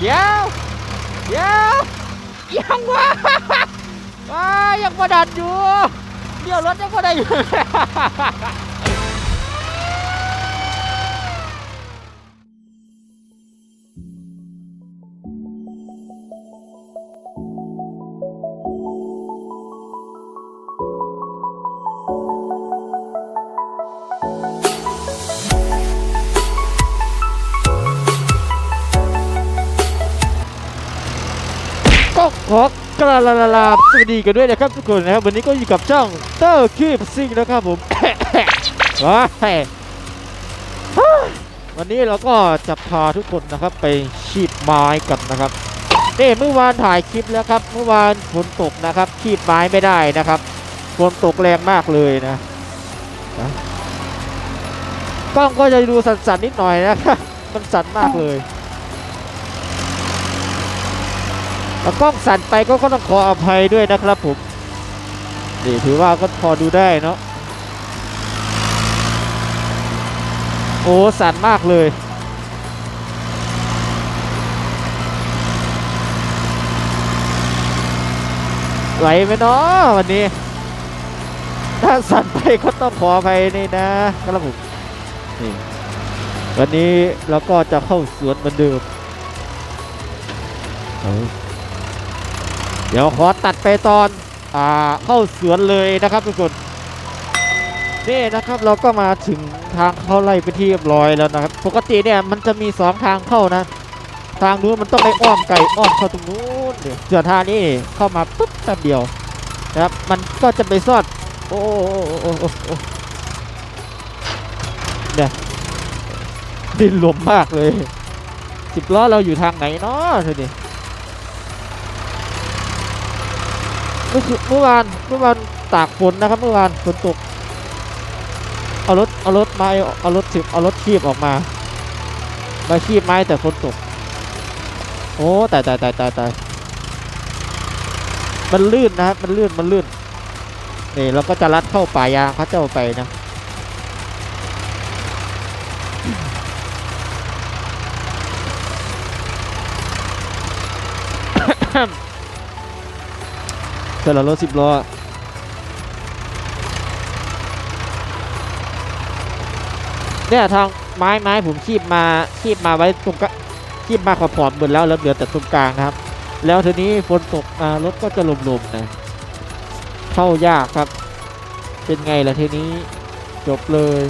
เดี๋ยวเดี๋ยวยังวะว้ายังประดันอยู่เดี๋ยวรถยังมาได้อยู่ ลาลาลาสวัสดีกันด้วยนะครับทุกคนนะครับวันนี้ก็อยู่กับช่องเตอร์คีบซิงนะครับผมว้าววันนี้เราก็จะพาทุกคนนะครับไปชีบไม้กันนะครับนี่เมื่อวานถ่ายคลิปแล้วครับเมื่อวานฝนตกนะครับชีบไม้ไม่ได้นะครับฝนตกแรงมากเลยนะนะกล้องก็จะดูสั่นๆนิดหน่อยนะครับมันสั่นมากเลย แล้ว กล้องสั่นไปก็ก็ต้องขออภัยด้วยนะครับผมนี่ถือว่าก็พอดูได้เนาะโอ้สั่นมากเลยไหวไหมเนาะวันนี้ ถ้าสั่นไปก็ต้องขออภัยนี่นะครับผมนี่วันนี้เราก็จะเข้าสวนเหมือนเดิม เดี๋ยวขอตัดไปตอนอเข้าสวนเลยนะครับทุกคนนี่นะครับเราก็มาถึงทางเข้าไล่ไปที่เรียบร้อยแล้วนะครับ ปกติเนี่ยมันจะมีสองทางเข้านะ ทางนู้นมันต้องไปอ้อมไก่อ้อมเข้าตรงนู้นเดี๋ยวส่วนทางนี้เข้ามาปุ๊บแป๊บเดียวนะครับมันก็จะไปซอนโอ้โอ้เนี่ยดินลมมากเลยสิบล้อเราอยู่ทางไหนเนาะเธอนี่ เมื่อคืนเมื่อวานเมื่อวานตากฝนนะครับ เมื่อวานฝนตก เอารถเอารถไม้เอารถถิบเอารถคีบออกมา มาคีบไม้แต่ฝนตก โอ้ตายตายตายตายตายมันลื่นนะครับ มันลื่นมันลื่นนี่เราก็จะลัดเข้าป่ายางเขาจะเอาไปนะ เพื่อนเรารถสิบล้อเนี่ยทางไม้ไม้ผมคีบมาคีบมาไว้ตรงกะคีบมาขอบขอบหมดแล้วแล้วเหลือแต่ตรงกลางนะครับ แล้วทีนี้ฝนตกมารถก็จะลมๆนะเข้ายากครับ เป็นไงล่ะทีนี้จบเลย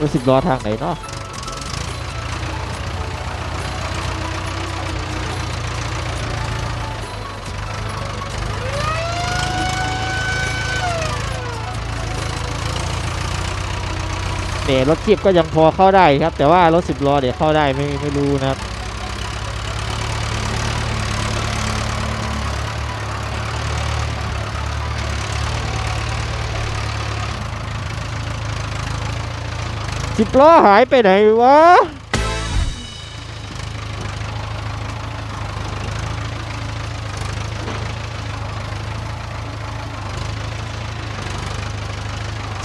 รถสิบล้อทางไหนเนาะ เนี่ยรถคีบก็ยังพอเข้าได้ครับ แต่ว่ารถสิบล้อเดี๋ยวเข้าได้ไม่ไม่รู้นะครับสิบล้อหายไปไหนวะ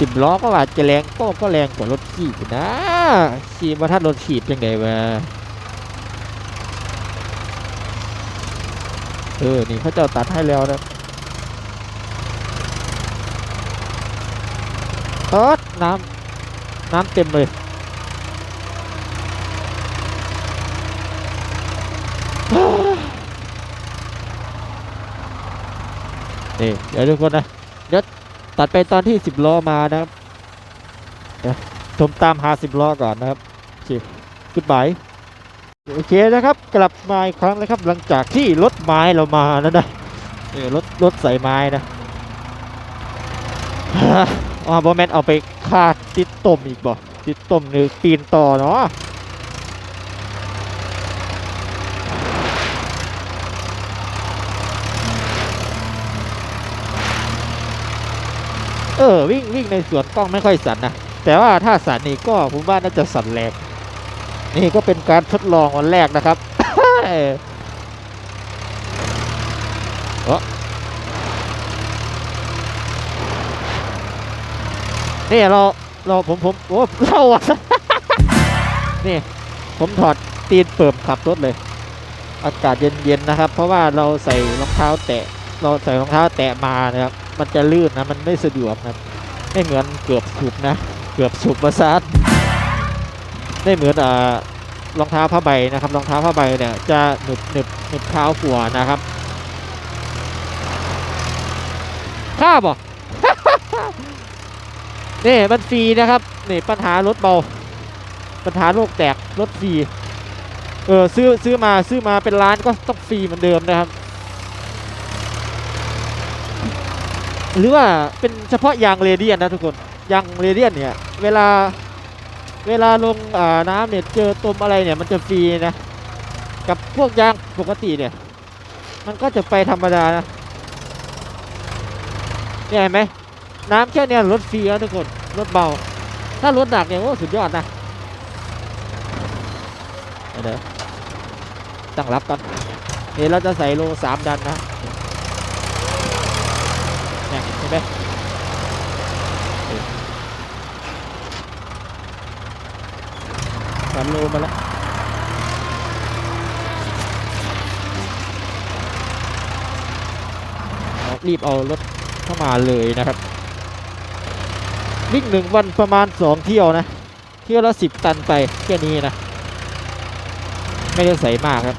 สิบล้อก็อาจจะแรงก็ก็แรงกว่ารถขี่นะขี่มาทัดรถขีบยังไงวะเออ นี่เขาเจ้าตัดให้แล้วนะเออน้ำน้ำเต็มเลยนี่เดี๋ยวทุกคนนะ ตัดไปตอนที่ 10ล้อมานะครับเดี๋ยวชมตามหา10ล้อก่อนนะครับโอเคกุดบายโอเคนะครับกลับมาอีกครั้งนะครับหลังจากที่รถไม้เรามาแล้วนะเออรถรถใส่ไม้นะอ๋อบอแมนเอาไปคาดติดต้มอีกบ่ติดต้มหรือปีนต่อเนาะ ออวิ่งวิ่งในสวนกล้องไม่ค่อยสั่นนะ แต่ว่าถ้าสั่นนี่ก็ผมว่าน่าจะสั่นแรงนี่ก็เป็นการทดลองวันแรกนะครับเออเอ้อนี่เราเราผมผมโอ้เราอะนี่ผมถอดตีนเปิ่มขับรถเลย อากาศเย็นๆนะครับ เพราะว่าเราใส่รองเท้าแตะ เราใส่รองเท้าแตะมานะครับ มันจะลื่นนะ มันไม่สะดวกนะไม่เหมือนเกือบสุบนะ เกือบสุบประสาไม่เหมือนอ่ารองเท้าผ้าใบนะครับ รองเท้าผ้าใบเนี่ยจะหนึบหนึบหนึบเท้ากัวนะครับข้าบอนี่มันฟรีนะครับนี่ปัญหารถเบา ปัญหาโลกแตกรถฟรี เออซื้อซื้อมาซื้อมาเป็นล้านก็ต้องฟรีเหมือนเดิมนะครับ หรือว่าเป็นเฉพาะยางเรเดียนนะทุกคนยางเรเดียนเนี่ยเวลาเวลาลงน้ำเนี่ยเจอตมอะไรเนี่ยมันจะฟรีนะกับพวกยางปกติเนี่ย มันก็จะไปธรรมดานะเนี่ยเห็นไหมน้ำแค่เนี้ยรถฟรีแล้วทุกคนรถเบา ถ้ารถหนักเนี่ยโอ้สุดยอดนะเดี๋ยวตั้งรับกันเดี๋ยวเราจะใส่โลสามดันนะเนี่ยเห็นไหมสาม โลมาแล้วรีบเอารถเข้ามาเลยนะครับวิ่งหนึ่งวันประมาณสองเที่ยวนะ เที่ยวละสิบตันไปแค่นี้นะ ไม่ได้ใส่มากครับ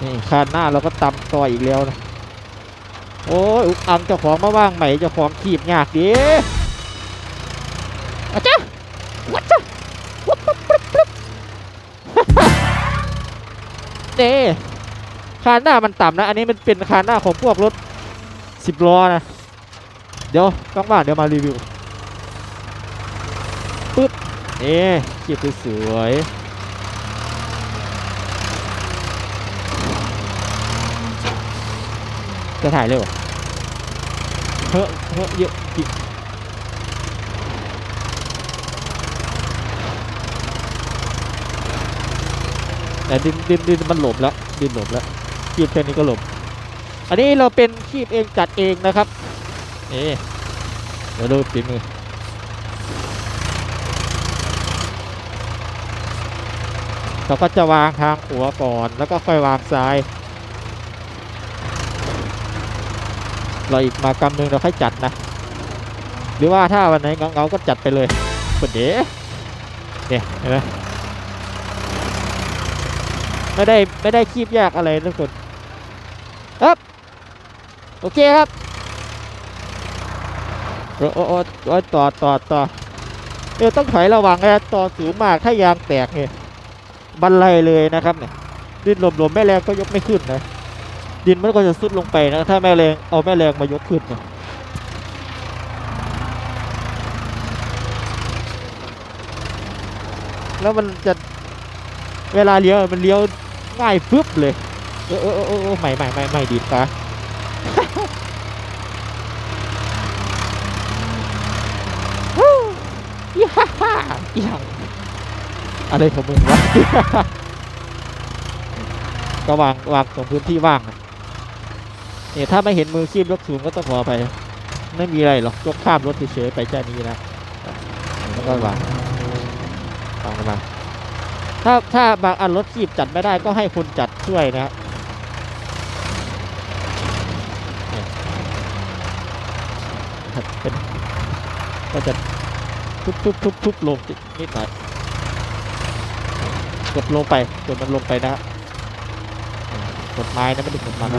นี่คานหน้าเราก็ตำต่ออีกแล้วนะ โอ้ยอุกอังเจ้าของมาว่างใหม่เจ้าของขีบยากดิอาจ้ะวัดจ้ะวับปั๊บปั๊บปั๊บ เน่คานหน้ามันต่ำนะ อันนี้มันเป็นคานหน้าของพวกรถสิบล้อนะ เดี๋ยวต้องบ้านเดี๋ยวมารีวิวปึ๊บนี่ขีบสวยจะถ่ายเร็วเฮ้อเฮ้อะเยอะจริง แต่ดินดินดินมันหลบแล้วดินหลบแล้วขีบแค่นี้ก็หลบ อันนี้เราเป็นขีบเองจัดเองนะครับนี่เดี๋ยวดูฝีมือเราก็จะวางทางหัวก่อนแล้วก็ค่อยวางซ้ายเราอีกมากำหนึ่งเราค่อยจัดนะ หรือว่าถ้าวันไหนเงาๆก็จัดไปเลยเปิดเด๋เนี่ยเห็นไหม ไม่ได้ไม่ได้คีบยากอะไรทุกคนครับโอเคครับโอ้โอ้โอ้ต่อต่อต่อเดี๋ยวต้องถอยระวังนะต่อสูงมากถ้ายางแตกเนี่ยบันไลเลยนะครับเนี่ยดินหลมๆแม่แรงก็ยกไม่ขึ้นนะดินมันก็จะซุดลงไปนะถ้าแม่แรงเอาแม่แรงมายกขึ้นนะแล้วมันจะเวลาเลี้ยวมันเลี้ยว ง่ายฟึบเลย เออเออเออเออใหม่ใหม่ใหม่ใหม่ดีดตาฮู้ย่าฮ่าอย่างอะไรของมึงวะก็วางวางตรงพื้นที่ว่างเนี่ยถ้าไม่เห็นมือคีบยกสูงก็ต้องขอไป ไม่มีอะไรหรอกยกข้ามรถเฉยๆไปแค่นี้นะแล้วก็วางวางมา ถ้าถ้าบางอันรถคีบจัดไม่ได้ก็ให้คนจัดช่วยนะเนี่เป็นก็จะทุบทุบทุบทุบลงนิดหน่อยกดลงไปกดมันลงไปนะฮะกดไม้นะไม่ได้กดมัน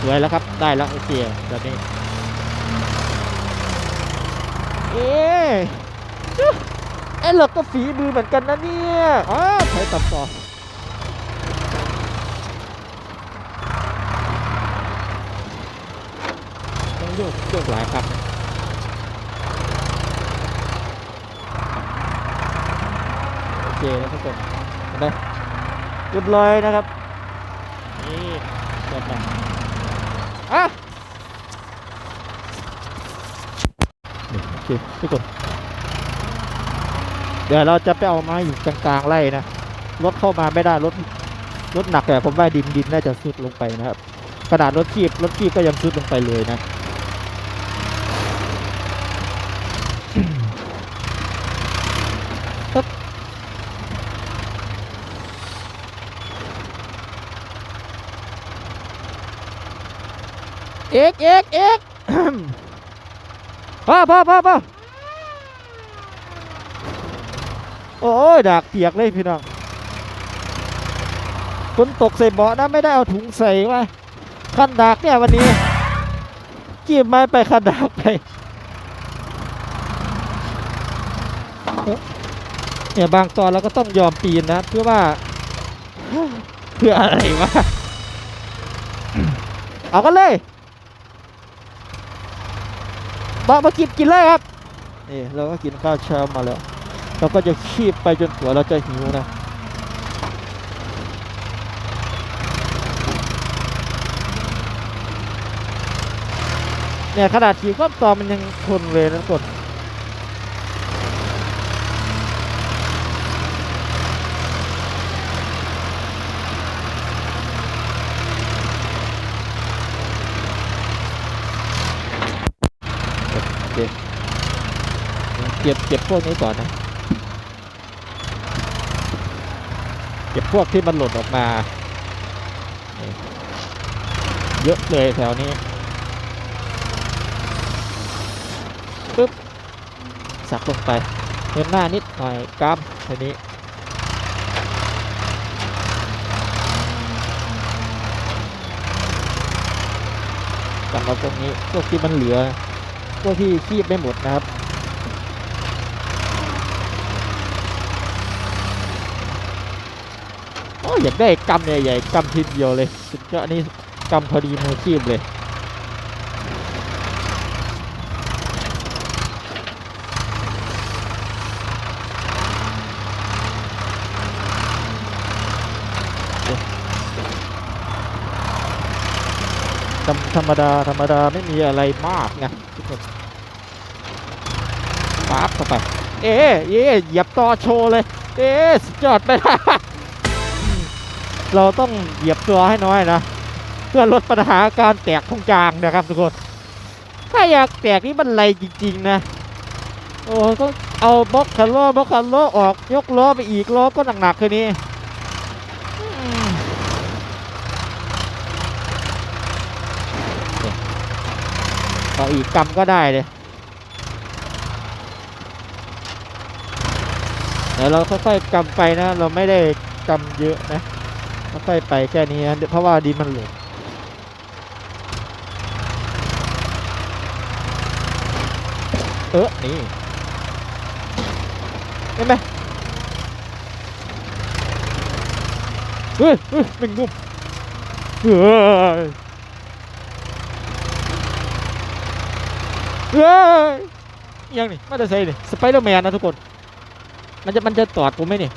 สวยแล้วครับได้แล้วโอเคแบบนี้เอ๊ะจุ๊ะเอ้เราก็ฝีมือเหมือนกันนะเนี่ยอ้าใช้ตัดต่อต้องโยกโยกหลายครับโอเคนะทุกคนเห็นไหมเรียบร้อยนะครับ นี่เปิดมาอะโอเคทุกคน เดี๋ยวเราจะไปเอาไม้อยู่กลางๆไล่นะรถเข้ามาไม่ได้รถรถหนักแต่ผมว่าดินดินน่าจะซุดลงไปนะครับขนาดรถขีบรถขีบก็ยังซุดลงไปเลยนะเอกเอกเอกพ่อพ่อพ่อพ่อ โอ้ยดากเปียกเลยพี่น้องฝนตกใส่เบาะนะไม่ได้เอาถุงใส่มาคันดากเนี่ยวันนี้กีบไม้ไปคันดากไปเนี่ยบางตอนเราก็ต้องยอมปีนนะเพื่อว่าเพื่ออะไรวะเอากันเลยบอกมากินกินเลยครับนี่เราก็กินข้าวเช้ามาแล้ว เราก็จะคีบไปจนกว่าเราจะหิวนะเนี่ยขนาดฉีกความตอมันยังทนเลยนะกคนโอเคเก็บเก็บพวกนี้ก่อนนะ ก็บพวกที่มันหล่นออกมา เยอะเลยแถวนี้ปึ๊บสักลงไปเดินหน้านิดหน่อยกล้ามทีนี้กลับมาตรงนี้พวกที่มันเหลือ พวกที่คีบไม่หมดนะครับ อยากได้กำใหญ่ๆกำทีเดียวเลยสุดยอดนี่กำพอดีมือคีบเลยธรรมธรรมดา ธรรมดา ไม่มีอะไรมากไงทุกคนปั๊บเข้าไป เอ๊ะเอ๊ะหยียบต่อโชว์เลย เอ๊ะสุดยอดไป เราต้องเหยียบตัวให้น้อยนะ เพื่อลดปัญหาการแตกของจางนะครับทุกคน ถ้าอยากแตกนี่มันไรจริงๆนะโอ้ต้องเอาบล็อกคันล้อบล็อกคันล้อออกยกล้อไปอีกล้อก็หนักๆคืนนี้เอาอีกกำก็ได้เลยเดี๋ยวเราค่อยๆกำไปนะ เราไม่ได้กำเยอะนะ ค่อยไปแค่นี้นะเพราะว่าดินมันหลงเออนี่เห็นไหมเฮ้ยเฮ้ยแม่งมุมเฮ้ยเฮ้ยอิหยังนี่มาจะใส่นี่สไปเดอร์แมนนะทุกคน มันจะมันจะตอดผมไหมนี่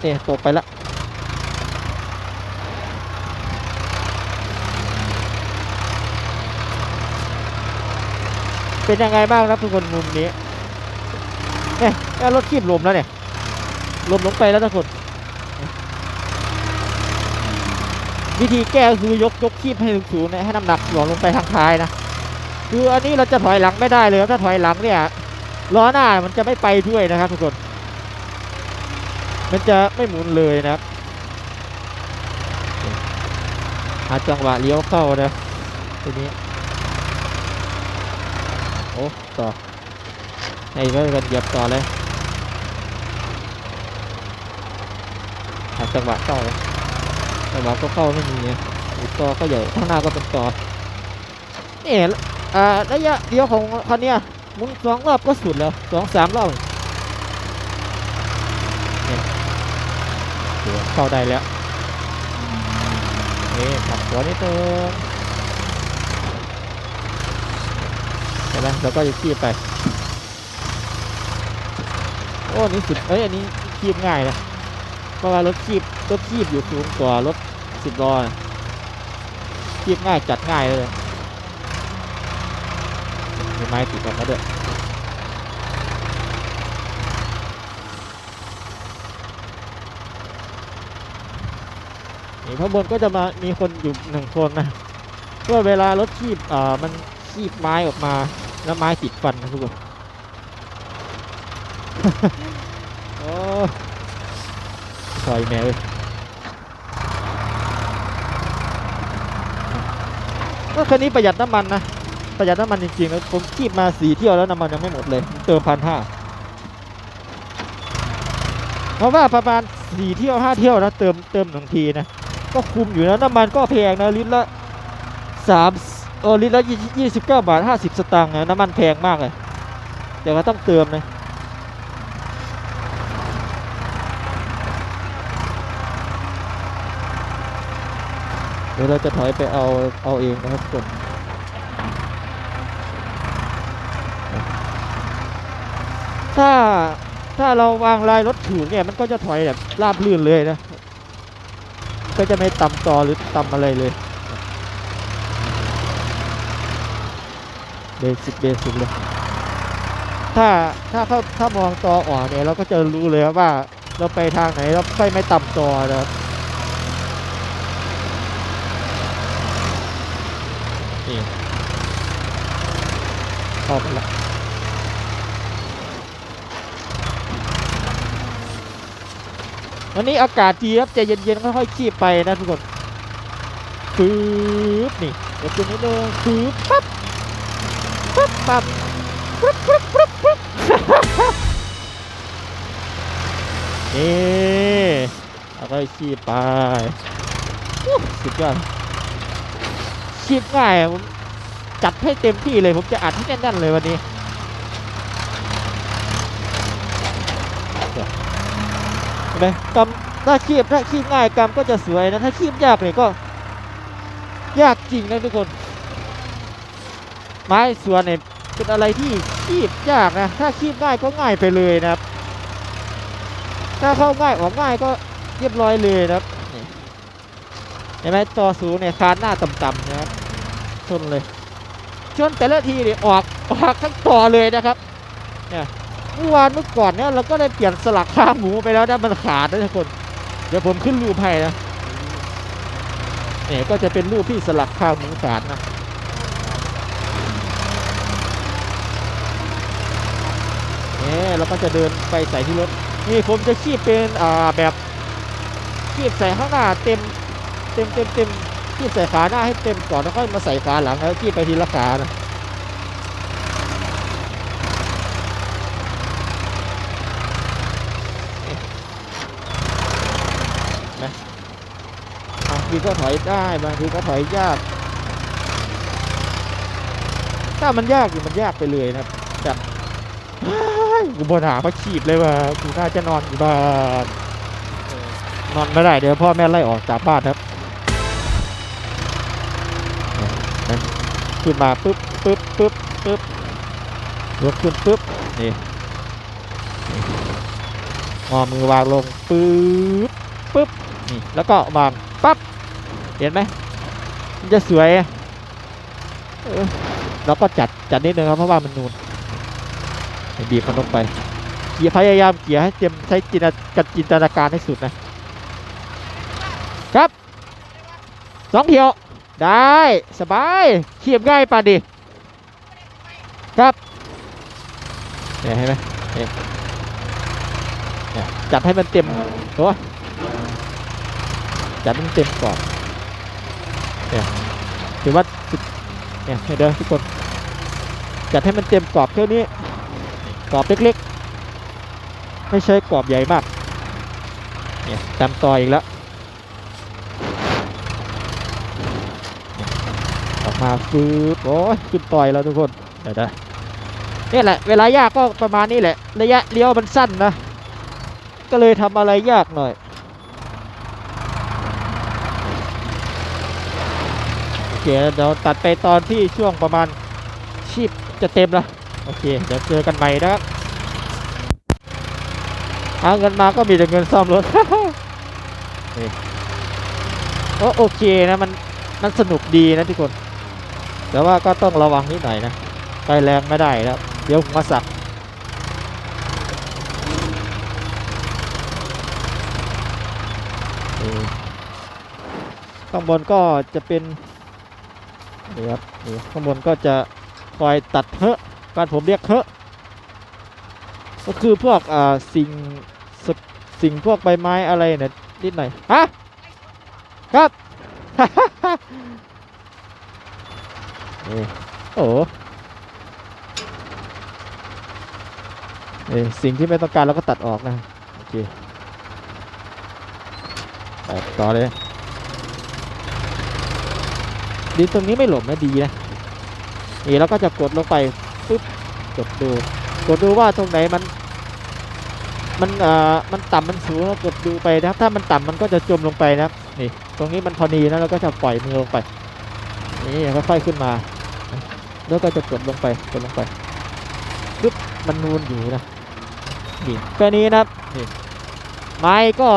เนี่ยตกไปละเป็นยังไงบ้างครับทุกคนมุมนี้เนี่ยรถคีบลมแล้วเนี่ยลมลงไปแล้วทุกคนวิธีแก้ก็คือยกยกคีบให้สูงๆนะให้น้ำหนักหล่นลงไปทางท้ายนะคืออันนี้เราจะถอยหลังไม่ได้เลยถ้าถอยหลังเนี่ยล้อหน้ามันจะไม่ไปด้วยนะครับทุกคน มันจะไม่หมุนเลยนะหาจังหวะเลี้ยวเข้านะทีนี้ โอ้ต่อให้ก็กันเหยียบต่อเลยหาจังหวะเข้าเลยแต่ว่าก็เข้าไม่มีไงอีกต่อก็ใหญ่ข้างหน้าก็เป็นต่อนี่อ่าระยะเดียวของคันเนี้ยหมุนสองรอบก็สุดแล้วสองสามรอบเนี่ย เดี๋ยวเข้าได้แล้วนี่ขับหัวนิดนึงเห็นไหมแล้วก็จะขี่ไป โอ้อันนี่สุดเอ้ยอันนี้ขี่ง่ายนะเพราะว่ารถคีบรถคีบอยู่สูงกว่ารถสิบล้อนะคีบง่ายจัดง่ายเลยมีไม้ติดกันมาด้วย นี่ข้างบนก็จะมามีคนอยู่หนึ่งคนนะเพื่อเวลารถคีบอ่ามันคีบไม้ออกมาแล้วไม้ติดฟันนะทุกคนโอ้ซอยแมวรถคันนี้ประหยัดน้ำมันนะประหยัดน้ำมันจริงๆนะผมขี่มาสี่เที่ยวแล้วน้ำมันยังไม่หมดเลย เติมพันห้าเพราะว่าประมาณสี่เที่ยวห้าเที่ยวนะเติมเติมหนึ่งทีนะ ก็คุมอยู่นะน้ำมันก็แพงนะลิตรละสามเออลิตรละยี่สิบเก้าบาทห้าสิบสตางค์นะน้ำมันแพงมากเลยแต่ก็ต้องเติมนะเดี๋ยวเราจะถอยไปเอาเอาเองนะครับทุกคนถ้าถ้าเราวางลายรถถูกเนี่ยมันก็จะถอยแบบราบลื่นเลยนะ ก็จะไม่ต่ำตอหรือต่ำอะไรเลยเบสิกเบสิกเลย ถ้าถ้าเขาถ้ามองตออ่อนเนี่ยเราก็จะรู้เลยว่าเราไปทางไหนเราไปไม่ต่ำตอนะครับนี่เข้าไปละ วันนี้อากาศดีครับใจเย็นๆค่อยๆขี้ไปนะทุกคนปึ๊บนี่เดี๋ยวตัวนี้เลยปึ๊บปั๊บปั๊บปั๊บปึ๊บปึ๊บปึ๊บปึ๊บนี่แล้วก็ขี้ไปสุดยอดชีพง่ายผมจัดให้เต็มที่เลยผมจะอัดให้แน่นๆเลยวันนี้ เห็นไหมกำถ้าคีบถ้าคีบง่ายกำก็จะสวยนะถ้าคีบยากเนี่ยก็ ยากจริงนะทุกคน ไม้สวนเนี่ยเป็นอะไรที่คีบยากนะ ถ้าคีบง่ายก็ง่ายไปเลยนะครับ ถ้าเข้าง่ายออกง่ายก็เรียบร้อยเลยนะครับเห็นไหมต่อสูงเนี่ยคานหน้าต่ำๆนะครับชนเลยชนแต่ละทีเนี่ยออกออกทั้งต่อเลยนะครับเนี่ย เมื่อวานเมื่อก่อนเนี่ยเราก็ได้เปลี่ยนสลักข้าหมูไปแล้วนะมันขาดนะทุกคน เดี๋ยวผมขึ้นรูปให้นะเนี่ยก็จะเป็นรูปที่สลักข้าหมูขาดนะเนี่ยเราก็จะเดินไปใส่ที่รถนี่ผมจะคีบเป็นอ่าแบบคีบใส่ข้างหน้าเต็มเต็มเต็มเต็มที่ใส่ขาหน้าให้เต็มก่อนแล้วค่อยมาใส่ขาหลังแล้วที่ไปทีละขานะ ทีก็ถอยได้บางทีก็ถอยยาก ถ้ามันยากอยู่มันยากไปเลยนะครับบเฮ้ยกูบนหามาขีบเลยว่ากูน่าจะนอนอยู่บ้านนอนไม่ได้เดี๋ยวพ่อแม่ไล่ออกจากบ้านครับขึ้นมาปุ๊บปุ๊บปุ๊บปุ๊บยกขึ้นปุ๊บนี่งอมือวางลงปุ๊บปุ๊บนี่แล้วก็วางปั๊บ เห็นไหมมันจะสวยเออเราก็จัดจัดนิดนึงครับเพราะว่ามันนูนให้บีบมันลงไปเกียร์พยายามเกียร์ให้เต็มใช้จินตนากับจินตนาการให้สุดนะครับสองเที่ยวได้สบายเขียบง่ายป่านดิครับเนี่ยเห็นไหมเนี่ยเนี่ยจัดให้มันเต็มตัวจัดให้มันเต็มก่อน เนี่ยถือว่าเนี่ยเห็นทุกคนจัดให้มันเต็มกรอบเท่านี้กรอบเล็กๆ ไม่ใช่กรอบใหญ่มากเนี่ยตามต่ออีกแล้วออกมาฟืบโอ้ยขึ้นต่อยแล้วทุกคนเดี๋ยวนะนี่แหละเวลายากก็ประมาณนี้แหละระยะเลี้ยวมันสั้นนะก็เลยทำอะไรยากหน่อย โอ เคเดี๋ยวตัดไปตอนที่ช่วงประมาณชีพจะเต็มแล้วโอเค เดี๋ยวเจอกันใหม่นะครับหาเงินมาก็มีแต่เงินซ่อมรถนี่โอโอเคนะมันมันสนุกดีนะทุกคน แต่ว่าก็ต้องระวังนิดหน่อยนะไปแรงไม่ได้แล้วเดี๋ยวผมมาสักเออข้างบนก็จะเป็น นี่ครับนี่ข้างบนก็จะคอยตัดเฮอะการผมเรียกเฮอะก็คือพวกอ่าสิ่งสสิ่งพวกใบไม้อะไรเนี่ยนิดหน่อยฮะครับนี่โอ้โหนี่สิ่งที่ไม่ต้องการเราก็ตัดออกนะ โอเคไปต่อเลย ดินตรงนี้ไม่หลบนะดีนะนี่เราก็จะกดลงไปปุ๊บกดดู กดดูว่าตรงไหนมันมันเอ่อมันต่ำมันสูงเรากดดูไปนะครับ ถ้ามันต่ำมันก็จะจมลงไปนะครับนี่ตรงนี้มันพอดีนะเราก็จะปล่อยมือลงไปนี่ค่อยๆขึ้นมา แล้วก็จะกดลงไปกดลงไปปึ๊บมันนูนอยู่นะนี่แค่นี้นะครับนี่ไม้ก็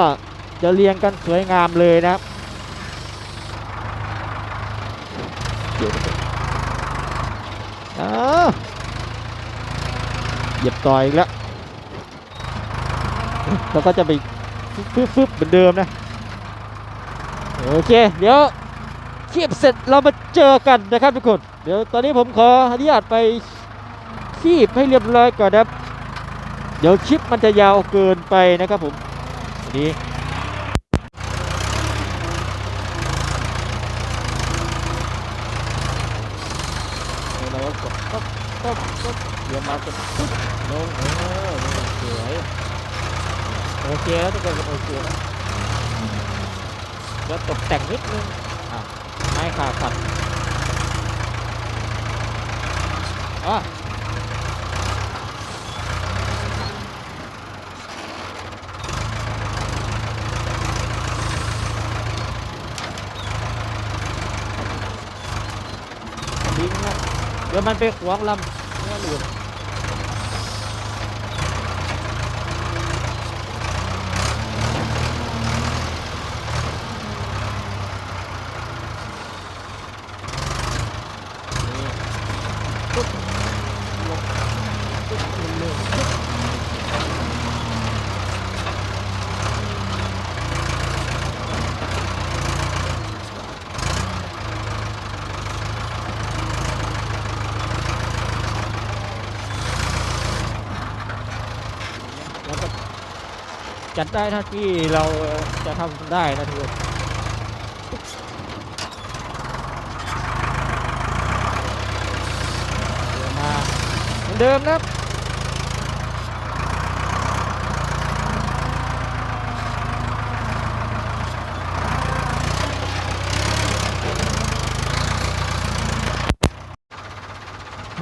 จะเรียงกันสวยงามเลยนะครับ เดี๋ยวอ้าเหยียบต่ออีกแล้ว แล้วก็จะไปฟึบฟึบเหมือนเดิมนะ โอเค เดี๋ยวคีบเสร็จเรามาเจอกันนะครับทุกคน เดี๋ยวตอนนี้ผมขออนุญาตไปคีบให้เรียบร้อยก่อนนะครับ เดี๋ยวคลิปมันจะยาวเกินไปนะครับผมวันนี้เราก็กดปุ๊บปุ๊บปุ๊บ เรากดปุ๊บลงเออสวยโอเคแล้วทุกคนโอเคแล้วเดี๋ยวตกแต่งนิดนึงอะไม้ขาดขัดอะดิ้งนะเดี๋ยวมันไปขวางลำเนื้อหลุดนี่ปุ๊บหลบปุ๊บเร็วๆปุ๊บ แล้วก็จัดได้ถ้าที่เราจะทำได้นะทุกคนเดี๋ยวมาเหมือนเดิมนะ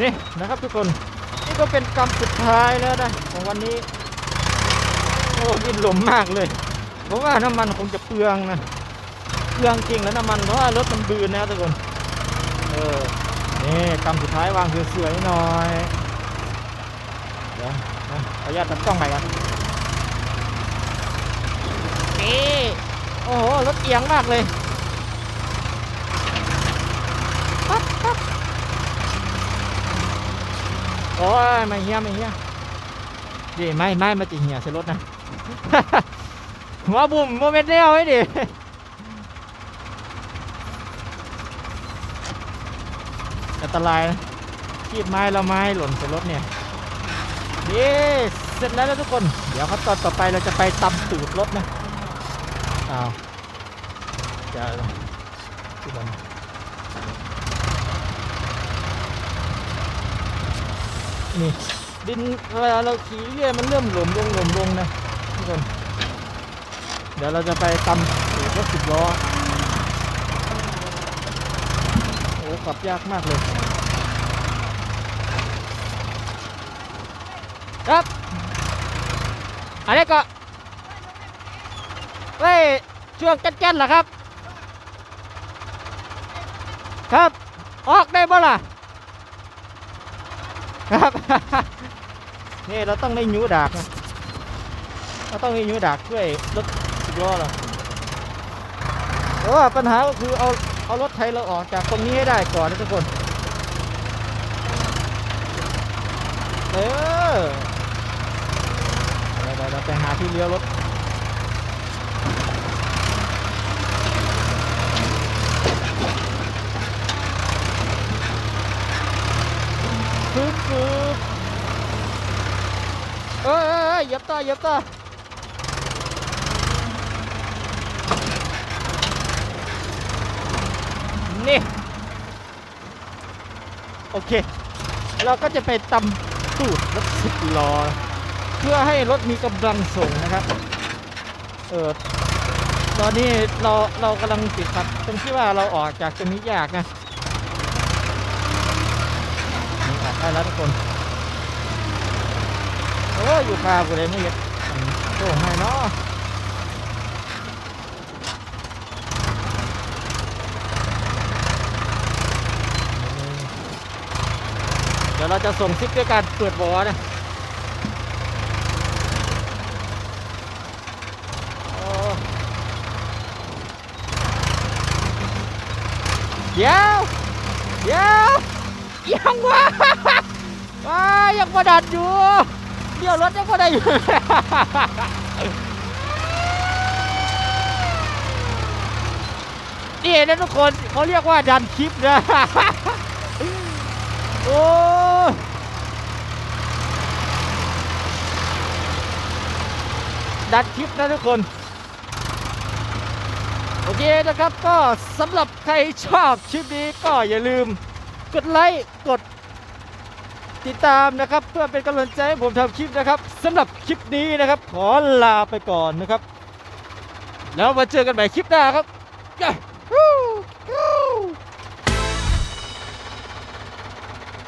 นี่นะครับทุกคน นี่ก็เป็นกรรมสุดท้ายแล้วนะของวันนี้ อ้ดินหลมมากเลยผมว่าน้ำมันคงจะเปลืองนะ เปลืองจริงแล้วน้ำมันเพราะว่ารถมันบืนนะทุกคน เออ นี่กรรมสุดท้ายวางสวยๆหน่อย เดี๋ยวนะขออนุญาตตัดกล้องใหม่กันนี่โอ้โห รถเอียงมากเลยปั๊บปั๊บโอ้ยไม่เฮียไม่เฮียดีไม่ไม่มาติเหียใส่รถนะ หัวบุ่มโมเมนต์เดียวไว้ดิอันตรายนะขีบไม้ละไม้หล่นใส่รถเนี่ยนี่เสร็จแล้วนะทุกคน เดี๋ยวขั้นตอนต่อไปเราจะไปตำตูดรถนะอ้าวจะที่บนนี่ดินเวลาเราขี่เรื่อยมันเริ่มหลวมลงหลวมลงนะ ดี๋ยวเราจะไปตำตูดรถสิบล้อ โอ้ขับยากมากเลย ครับอันนี้ก็เว้ยช่วงแก่นๆเหรอครับ ครับ ออกได้บ่ล่ะ ครับ นี่เราต้องได้ยูดากนะเราต้องมียูดากช่วยรถ ล้อเหรอแต่ว่าปัญหาก็คือเอาเอารถไทยเราออกจากตรงนี้ให้ได้ก่อนนะทุกคน เออเดี๋ยวเดี๋ยวเดี๋ยวไปหาที่เลี้ยวรถปึ๊บปึ๊บเอ้ยเอ้ยเอ้ยหยียบต่อหยียบต่อ นี่ โอเค เราก็จะไปตำตูดรถสิบล้อ เพื่อให้รถมีกำลังส่งนะครับ เออตอนนี้เราเรากำลังติดขัดตรงที่ว่าเราออกจากตรงนี้ยากนะนี่ออกได้แล้วทุกคนโอ้อยู่คากูเลยไม่เห็นโอ้ให้เนาะ ดี๋ยวเราจะส่งซิปด้วยการเปิดบอนะเดี๋ยวเดี๋ยวยังวะว้ายังประดันอยู่เดี๋ยวรถยังประดันอยู่นี่นะทุกคนเขาเรียกว่าดันคลิปนะ โอ้ ดัดคลิปนะทุกคน โอเคนะครับก็สำหรับใครชอบคลิปนี้ก็อย่าลืมกดไลค์กดติดตามนะครับเพื่อเป็นกำลังใจให้ผมทำคลิปนะครับสำหรับคลิปนี้นะครับ ขอลาไปก่อนนะครับ แล้วมาเจอกันใหม่คลิปหน้าครับ